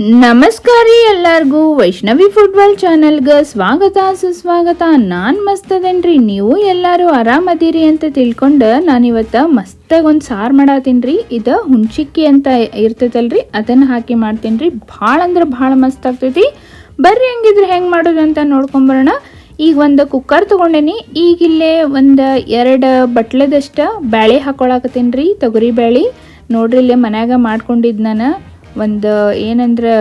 ನಮಸ್ಕಾರ ಎಲ್ಲರಿಗೂ, ವೈಷ್ಣವಿ ಫುಟ್ಬಾಲ್ ಚಾನಲ್ಗೆ ಸ್ವಾಗತ, ಸುಸ್ವಾಗತ. ನಾನು ಮಸ್ತದೇನ್ರಿ, ನೀವು ಎಲ್ಲರೂ ಆರಾಮದೀರಿ ಅಂತ ತಿಳ್ಕೊಂಡು ನಾನಿವತ್ತು ಮಸ್ತಾಗಿ ಒಂದು ಸಾರು ಮಾಡತ್ತೀನಿ ರೀ ಇದು ಹುಣ್ಚಿಕ್ಕಿ ಅಂತ ಇರ್ತೈತಲ್ರಿ, ಅದನ್ನು ಹಾಕಿ ಮಾಡ್ತೀನಿ ರೀ ಭಾಳ ಅಂದ್ರೆ ಭಾಳ ಮಸ್ತ್ ಆಗ್ತೈತಿ. ಬರ್ರಿ ಹೆಂಗಿದ್ರೆ ಹೆಂಗೆ ಮಾಡೋದು ಅಂತ ನೋಡ್ಕೊಂಬರೋಣ ಈಗ ಒಂದು ಕುಕ್ಕರ್ ತೊಗೊಂಡೇನಿ. ಈಗ ಇಲ್ಲೇ ಒಂದು ಎರಡು ಬಟ್ಲದಷ್ಟು ಬ್ಯಾಳೆ ಹಾಕೊಳಕತ್ತೀನಿ ರೀ ತೊಗರಿ ಬ್ಯಾಳೆ. ನೋಡ್ರಿ ಇಲ್ಲೇ ಮನ್ಯಾಗ ಮಾಡ್ಕೊಂಡಿದ್ದು ನಾನು. ಒಂದು, ಏನಂದ್ರೆ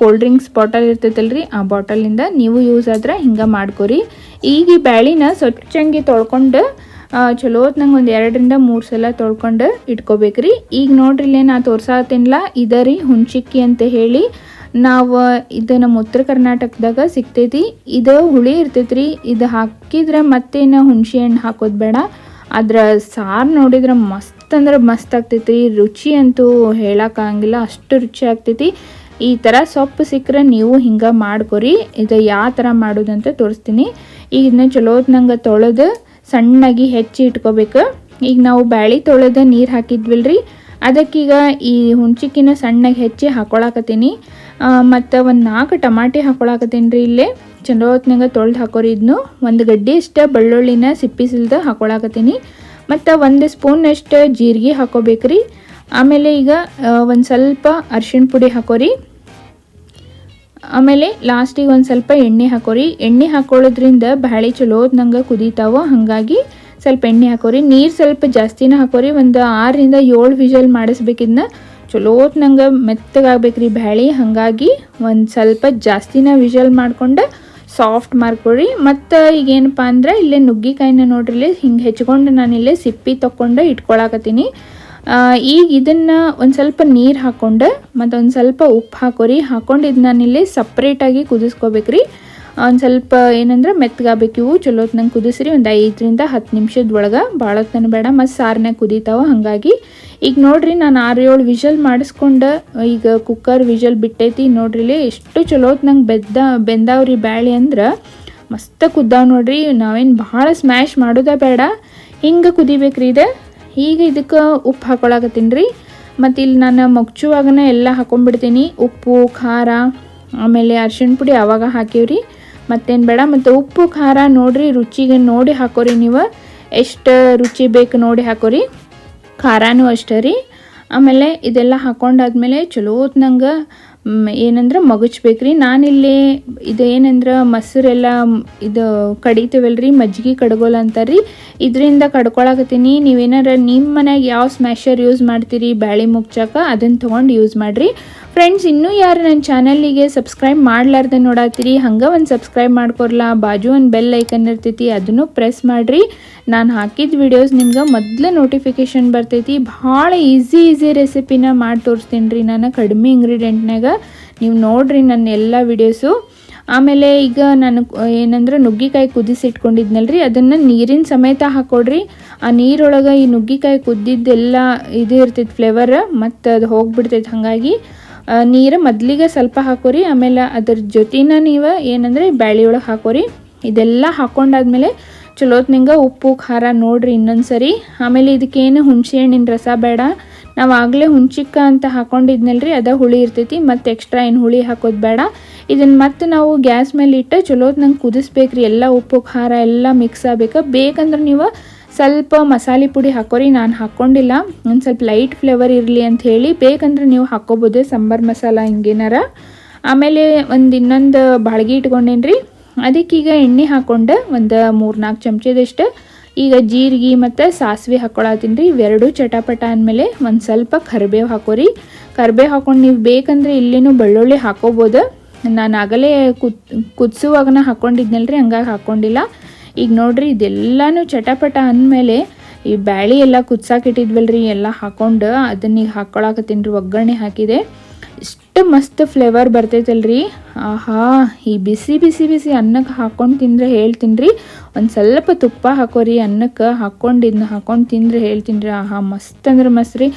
ಕೋಲ್ಡ್ ಡ್ರಿಂಕ್ಸ್ ಬಾಟಲ್ ಇರ್ತೈತಲ್ರಿ, ಆ ಬಾಟಲಿಂದ ನೀವು ಯೂಸ್ ಆದ್ರೆ ಹಿಂಗೆ ಮಾಡ್ಕೊರಿ. ಈಗ ಈ ಬ್ಯಾಳಿನ ಸ್ವಚ್ಛಂಗಿ ತೊಳ್ಕೊಂಡು ಚಲೋ ನಂಗೆ ಒಂದು ಎರಡರಿಂದ ಮೂರು ಸಲ ತೊಳ್ಕೊಂಡು ಇಟ್ಕೋಬೇಕ್ರಿ. ಈಗ ನೋಡ್ರಿ ಇಲ್ಲೇ ನಾ ತೋರ್ಸಾತಿನ್ಲ, ಇದ ರೀ ಹುಣ್ಚಿಕ್ಕಿ ಅಂತ ಹೇಳಿ. ನಾವು ಇದು ನಮ್ಮ ಉತ್ತರ ಕರ್ನಾಟಕದಾಗ ಸಿಗ್ತೈತಿ. ಇದು ಹುಳಿ ಇರ್ತೈತ್ರಿ, ಇದು ಹಾಕಿದ್ರೆ ಮತ್ತೇನು ಹುಣಸೆ ಹಣ್ಣು ಹಾಕೋದು ಬೇಡ. ಅದ್ರ ಸಾರು ನೋಡಿದ್ರೆ ಮಸ್ತ್ ಅಂದ್ರೆ ಮಸ್ತ್ ಆಗ್ತೈತಿ. ರುಚಿ ಅಂತೂ ಹೇಳೋಕ್ಕಾಗಂಗಿಲ್ಲ ಅಷ್ಟು ರುಚಿ ಆಗ್ತೈತಿ. ಈ ಥರ ಸೊಪ್ಪು ಸಿಕ್ಕರೆ ನೀವು ಹಿಂಗೆ ಮಾಡ್ಕೊರಿ. ಇದು ಯಾವ ಥರ ಮಾಡೋದಂತ ತೋರಿಸ್ತೀನಿ. ಈಗ ಇದನ್ನ ಚಲೋ ನಂಗೆ ತೊಳೆದು ಸಣ್ಣಗೆ ಹೆಚ್ಚಿ ಇಟ್ಕೋಬೇಕು. ಈಗ ನಾವು ಬ್ಯಾಳಿ ತೊಳೆದು ನೀರು ಹಾಕಿದ್ವಿಲ್ರಿ. ಅದಕ್ಕೀಗ ಈ ಹುಣ್ಚಿಕ್ಕಿನ ಸಣ್ಣಗೆ ಹೆಚ್ಚಿ ಹಾಕೊಳಕತ್ತೀನಿ. ಮತ್ತು ಒಂದು ನಾಲ್ಕು ಟಮಾಟಿ ಹಾಕೊಳಕತ್ತೀನಿ ರೀ ಇಲ್ಲೇ. ಚಲೋ ಹೊತ್ನಾಗ ತೊಳ್ದು ಹಾಕೋರಿ ಇದನ್ನು ಒಂದು ಗಡ್ಡೆ ಇಷ್ಟ ಬೆಳ್ಳುಳ್ಳಿನ ಸಿಪ್ಪಿಸಿಲ್ದು ಹಾಕೊಳಕತ್ತೀನಿ. ಮತ್ತು ಒಂದು ಸ್ಪೂನಷ್ಟು ಜೀರಿಗೆ ಹಾಕೋಬೇಕ್ರಿ. ಆಮೇಲೆ ಈಗ ಒಂದು ಸ್ವಲ್ಪ ಅರ್ಶಿಣ ಪುಡಿ ಹಾಕೋರಿ. ಆಮೇಲೆ ಲಾಸ್ಟಿಗೆ ಒಂದು ಸ್ವಲ್ಪ ಎಣ್ಣೆ ಹಾಕೋರಿ. ಎಣ್ಣೆ ಹಾಕೊಳ್ಳೋದ್ರಿಂದ ಬ್ಯಾಳಿ ಚಲೋ ನಂಗೆ ಕುದೀತಾವೋ. ಹಾಗಾಗಿ ಸ್ವಲ್ಪ ಎಣ್ಣೆ ಹಾಕೋರಿ. ನೀರು ಸ್ವಲ್ಪ ಜಾಸ್ತಿನೇ ಹಾಕೋರಿ. ಒಂದು ಆರರಿಂದ ಏಳು ವಿಜಲ್ ಮಾಡಿಸ್ಬೇಕಿದ್ನ ಚಲೋ ನಂಗೆ ಮೆತ್ತಗಾಗಬೇಕ್ರಿ ಬ್ಯಾಳಿ. ಹಾಗಾಗಿ ಒಂದು ಸ್ವಲ್ಪ ಜಾಸ್ತಿನ ವಿಜಲ್ ಮಾಡ್ಕೊಂಡು ಸಾಫ್ಟ್ ಮಾಡ್ಕೊಳ್ಳಿ. ಮತ್ತು ಈಗೇನಪ್ಪ ಅಂದ್ರೆ ಇಲ್ಲೇ ನುಗ್ಗಿಕಾಯಿನ ನೋಡ್ರಿ, ಇಲ್ಲಿ ಹಿಂಗೆ ಹೆಚ್ಕೊಂಡು ನಾನಿಲ್ಲೇ ಸಿಪ್ಪಿ ತೊಗೊಂಡು ಇಟ್ಕೊಳಕತ್ತೀನಿ. ಈಗ ಇದನ್ನು ಒಂದು ಸ್ವಲ್ಪ ನೀರು ಹಾಕ್ಕೊಂಡು ಮತ್ತು ಒಂದು ಸ್ವಲ್ಪ ಉಪ್ಪು ಹಾಕೋರಿ. ಹಾಕೊಂಡು ಇದು ನಾನಿಲ್ಲಿ ಸಪ್ರೇಟಾಗಿ ಕುದಿಸ್ಕೋಬೇಕ್ರಿ. ಒಂದು ಸ್ವಲ್ಪ ಏನಂದ್ರೆ ಮೆತ್ತಗಾಗಬೇಕು ಇವು ಚಲೋತ್ನಂಗೆ ನಂಗೆ ಕುದಿಸ್ರಿ. ಒಂದು ಐದರಿಂದ ಹತ್ತು ನಿಮಿಷದ ಒಳಗೆ ಭಾಳ ಹೊತ್ತನ ಬೇಡ. ಮತ್ತು ಸಾರನ್ಯಾಗ ಕುದೀತಾವ. ಹಾಗಾಗಿ ಈಗ ನೋಡ್ರಿ ನಾನು ಆರು ಏಳು ವಿಷಲ್ ಮಾಡಿಸ್ಕೊಂಡು, ಈಗ ಕುಕ್ಕರ್ ವಿಷಲ್ ಬಿಟ್ಟೈತಿ. ನೋಡ್ರಿ ಇಲ್ಲಿ ಎಷ್ಟು ಚಲೋತ್ ನಂಗೆ ಬೆದ್ದ, ಬೆಂದಾವ್ರಿ ಬ್ಯಾಳಿ ಅಂದ್ರೆ. ಮಸ್ತ ಕುದ್ದಾವ್ ನೋಡ್ರಿ. ನಾವೇನು ಭಾಳ ಸ್ಮ್ಯಾಶ್ ಮಾಡೋದೇ ಬೇಡ. ಹಿಂಗೆ ಕುದಿಬೇಕ್ರಿ ಇದು. ಈಗ ಇದಕ್ಕೆ ಉಪ್ಪು ಹಾಕೊಳಕತ್ತೀನಿ ರೀ ಮತ್ತು ಇಲ್ಲಿ ನಾನು ಮಗ್ಚುವಾಗನೇ ಎಲ್ಲ ಹಾಕೊಂಡ್ಬಿಡ್ತೀನಿ ಉಪ್ಪು, ಖಾರ, ಆಮೇಲೆ ಅರ್ಶಿಣ ಪುಡಿ ಅವಾಗ ಹಾಕೀವ್ರಿ. ಮತ್ತೇನು ಬೇಡ, ಮತ್ತು ಉಪ್ಪು, ಖಾರ ನೋಡ್ರಿ, ರುಚಿಗೆ ನೋಡಿ ಹಾಕೋರಿ ನೀವು. ಎಷ್ಟು ರುಚಿ ಬೇಕು ನೋಡಿ ಹಾಕೋರಿ. ಖಾರನೂ ಅಷ್ಟೇ ರೀ. ಆಮೇಲೆ ಇದೆಲ್ಲ ಹಾಕೊಂಡಾದ್ಮೇಲೆ ಚಲೋ ನಂಗೆ ಏನಂದ್ರೆ ಮಗಚ್ಬೇಕ್ರಿ ನಾನಿಲ್ಲಿ ಇದು ಏನಂದ್ರೆ ಮೊಸರೆಲ್ಲ ಇದು ಇದು ರೀ ಮಜ್ಜಿಗೆ ಕಡ್ಗೋಲ್ ಅಂತಾರ್ರಿ. ಇದರಿಂದ ಕಡ್ಕೊಳಕತ್ತೀನಿ. ನೀವೇನಾರ ನಿಮ್ಮ ಮನೆಗೆ ಯಾವ ಸ್ಮ್ಯಾಶರ್ ಯೂಸ್ ಮಾಡ್ತೀರಿ, ಬ್ಯಾಳಿ ಮುಗ್ಚಾಕ ಅದನ್ನು ತೊಗೊಂಡು ಯೂಸ್ ಮಾಡಿರಿ. ಫ್ರೆಂಡ್ಸ್ ಇನ್ನೂ ಯಾರು ನನ್ನ ಚಾನಲ್ಲಿಗೆ ಸಬ್ಸ್ಕ್ರೈಬ್ ಮಾಡ್ಲಾರ್ದೆ ನೋಡಾತ್ತೀರಿ, ಹಂಗೆ ಒಂದು ಸಬ್ಸ್ಕ್ರೈಬ್ ಮಾಡ್ಕೊರ್ಲ ಬಾಜು ಒಂದು ಬೆಲ್ ಐಕನ್ ಇರ್ತೈತಿ, ಅದನ್ನು ಪ್ರೆಸ್ ಮಾಡಿರಿ. ನಾನು ಹಾಕಿದ ವಿಡಿಯೋಸ್ ನಿಮ್ಗೆ ಮೊದಲು ನೋಟಿಫಿಕೇಷನ್ ಬರ್ತೈತಿ. ಭಾಳ ಈಸಿ ಈಸಿ ರೆಸಿಪಿನ ಮಾಡಿ ತೋರಿಸ್ತೀನಿ ರೀ ನಾನು ಕಡಿಮೆ ಇಂಗ್ರೀಡಿಯೆಂಟ್ನಾಗ ನೀವು ನೋಡಿರಿ ನನ್ನ ಎಲ್ಲ ವಿಡಿಯೋಸು ಆಮೇಲೆ ಈಗ ನಾನು ಏನಂದ್ರೆ ನುಗ್ಗಿಕಾಯಿ ಕುದಿಸಿ ಇಟ್ಕೊಂಡಿದ್ನಲ್ರಿ, ಅದನ್ನು ನೀರಿನ ಸಮೇತ ಹಾಕೊಡ್ರಿ. ಆ ನೀರೊಳಗೆ ಈ ನುಗ್ಗಿಕಾಯಿ ಕುದ್ದಿದ್ದೆಲ್ಲ ಇದು ಇರ್ತೈತೆ ಫ್ಲೇವರ್ ಮತ್ತು ಅದು ಹೋಗ್ಬಿಡ್ತೈತೆ ಹಾಗಾಗಿ. ನೀರು ಮೊದಲಿಗೆ ಸ್ವಲ್ಪ ಹಾಕೋರಿ, ಆಮೇಲೆ ಅದ್ರ ಜೊತೆನ ನೀವು ಏನಂದರೆ ಬ್ಯಾಳಿ ಒಳಗೆ ಹಾಕೋರಿ. ಇದೆಲ್ಲ ಹಾಕೊಂಡಾದ್ಮೇಲೆ ಚಲೋತ್ ನಿಂಗೆ ಉಪ್ಪು, ಖಾರ ನೋಡ್ರಿ ಇನ್ನೊಂದು ಸರಿ ಆಮೇಲೆ ಇದಕ್ಕೇನು ಹುಣಸೆ ಹಣ್ಣಿನ ರಸ ಬೇಡ. ನಾವು ಆಗಲೇ ಹುಣ್ಚಿಕ್ಕ ಅಂತ ಹಾಕೊಂಡಿದ್ನಲ್ರಿ, ಅದ ಹುಳಿ ಇರ್ತೈತಿ, ಮತ್ತು ಎಕ್ಸ್ಟ್ರಾ ಏನು ಹುಳಿ ಹಾಕೋದು ಬೇಡ. ಇದನ್ನು ಮತ್ತೆ ನಾವು ಗ್ಯಾಸ್ ಮೇಲೆ ಇಟ್ಟು ಚಲೋತ್ ನಂಗೆ ಕುದಿಸ್ಬೇಕ್ರಿ, ಎಲ್ಲ ಉಪ್ಪು, ಖಾರ ಎಲ್ಲ ಮಿಕ್ಸ್ ಆಗ್ಬೇಕು. ಬೇಕಂದ್ರೆ ನೀವು ಸ್ವಲ್ಪ ಮಸಾಲೆ ಪುಡಿ ಹಾಕೋರಿ, ನಾನು ಹಾಕ್ಕೊಂಡಿಲ್ಲ ಒಂದು ಸ್ವಲ್ಪ ಲೈಟ್ ಫ್ಲೇವರ್ ಇರಲಿ ಅಂತ ಹೇಳಿ, ಬೇಕಂದ್ರೆ ನೀವು ಹಾಕ್ಕೋಬೋದು ಸಾಂಬಾರು ಮಸಾಲ ಹಿಂಗೇನಾರ. ಆಮೇಲೆ ಒಂದು ಇನ್ನೊಂದು ಬಾಳ್ಗೆ ಇಟ್ಕೊಂಡೇನ್ರಿ. ಅದಕ್ಕೀಗ ಎಣ್ಣೆ ಹಾಕ್ಕೊಂಡು ಒಂದು ಮೂರು ನಾಲ್ಕು ಚಮಚದಷ್ಟು. ಈಗ ಜೀರಿಗೆ ಮತ್ತು ಸಾಸಿವೆ ಹಾಕ್ಕೊಳತ್ತೀನಿ ರೀ, ಇವೆರಡೂ ಚಟಾಪಟ ಅಂದಮೇಲೆ ಒಂದು ಸ್ವಲ್ಪ ಕರಿಬೇವು ಹಾಕೋರಿ. ಕರಿಬೇವು ಹಾಕ್ಕೊಂಡು ನೀವು ಬೇಕಂದರೆ ಇಲ್ಲಿನೂ ಬೆಳ್ಳುಳ್ಳಿ ಹಾಕೋಬೋದು. ನಾನು ಆಗಲೇ ಕುದ್ ಕುದಿಸುವಾಗನ ಹಾಕ್ಕೊಂಡಿದ್ನಲ್ರಿ ಹಂಗಾಗಿ ಹಾಕ್ಕೊಂಡಿಲ್ಲ ಈಗ ನೋಡ್ರಿ, ಇದೆಲ್ಲಾನು ಚಟಪಟ ಅಂದಮೇಲೆ ಈ ಬ್ಯಾಳಿ ಎಲ್ಲ ಕುದ್ಸಾಕಿಟ್ಟಿದ್ವಲ್ರಿ ಎಲ್ಲ ಹಾಕೊಂಡು ಅದನ್ನ ಈಗ ಹಾಕ್ಕೊಳಕತ್ತೀನಿ ಒಗ್ಗರಣೆ ಹಾಕಿದೆ. ಇಷ್ಟು ಮಸ್ತ್ ಫ್ಲೇವರ್ ಬರ್ತೈತಲ್ರಿ. ಆಹಾ, ಈ ಬಿಸಿ ಬಿಸಿ ಬಿಸಿ ಅನ್ನಕ್ಕೆ ಹಾಕ್ಕೊಂಡು ತಿಂದ್ರೆ ಹೇಳ್ತೀನಿ ರೀ ಒಂದು ಸ್ವಲ್ಪ ತುಪ್ಪ ಹಾಕೋರಿ, ಅನ್ನಕ್ಕೆ ಹಾಕ್ಕೊಂಡು ಇದನ್ನ ಹಾಕ್ಕೊಂಡು ತಿಂದ್ರೆ ಹೇಳ್ತೀನಿ ರೀ ಆಹಾ, ಮಸ್ತ್ ಅಂದ್ರೆ ಮಸ್ತ್ ರೀ.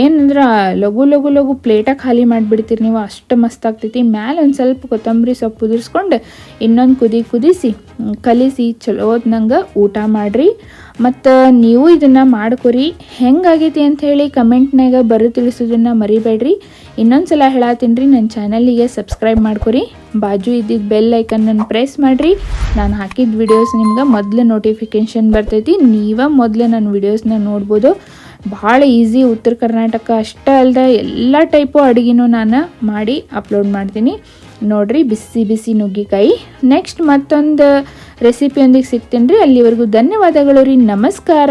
ಏನಂದ್ರೆ, ಲಘು ಲಘು ಲಘು ಪ್ಲೇಟಾಗಿ ಖಾಲಿ ಮಾಡಿಬಿಡ್ತೀರಿ ನೀವು. ಅಷ್ಟು ಮಸ್ತ್ ಆಗ್ತೈತಿ. ಮ್ಯಾಲೆ ಒಂದು ಸ್ವಲ್ಪ ಕೊತ್ತಂಬರಿ ಸೊಪ್ಪು ಉದುರಿಸ್ಕೊಂಡು ಇನ್ನೊಂದು ಕುದಿ ಕುದಿಸಿ ಕಲಿಸಿ ಚಲೋ ನಂಗೆ ಊಟ ಮಾಡಿರಿ. ಮತ್ತು ನೀವು ಇದನ್ನು ಮಾಡ್ಕೊರಿ. ಹೆಂಗಾಗೈತಿ ಅಂತ ಹೇಳಿ ಕಮೆಂಟ್ನಾಗ ಬರೋ ತಿಳಿಸೋದನ್ನು ಮರಿಬೇಡ್ರಿ. ಇನ್ನೊಂದು ಸಲ ಹೇಳತ್ತೀನಿ ರೀ ನನ್ನ ಚಾನಲಿಗೆ ಸಬ್ಸ್ಕ್ರೈಬ್ ಮಾಡ್ಕೊರಿ. ಬಾಜು ಇದ್ದಿದ್ದ ಬೆಲ್ ಐಕನ್ನನ್ನು ಪ್ರೆಸ್ ಮಾಡಿರಿ. ನಾನು ಹಾಕಿದ ವಿಡಿಯೋಸ್ ನಿಮ್ಗೆ ಮೊದಲು ನೋಟಿಫಿಕೇಷನ್ ಬರ್ತೈತಿ. ನೀವೇ ಮೊದಲು ನನ್ನ ವಿಡಿಯೋಸ್ನ ನೋಡ್ಬೋದು. ಭಾಳ ಈಸಿ ಉತ್ತರ ಕರ್ನಾಟಕ ಅಷ್ಟೇ ಅಲ್ಲದೆ ಎಲ್ಲ ಟೈಪು ಅಡುಗೆನೂ ನಾನು ಮಾಡಿ ಅಪ್ಲೋಡ್ ಮಾಡ್ತೀನಿ. ನೋಡ್ರಿ ಬಿಸಿ ಬಿಸಿ ನುಗ್ಗಿಕಾಯಿ. ನೆಕ್ಸ್ಟ್ ಮತ್ತೊಂದು ರೆಸಿಪಿಯೊಂದಿಗೆ ಸಿಗ್ತೀನಿ ರೀ. ಅಲ್ಲಿವರೆಗೂ ಧನ್ಯವಾದಗಳು ರೀ. ನಮಸ್ಕಾರ.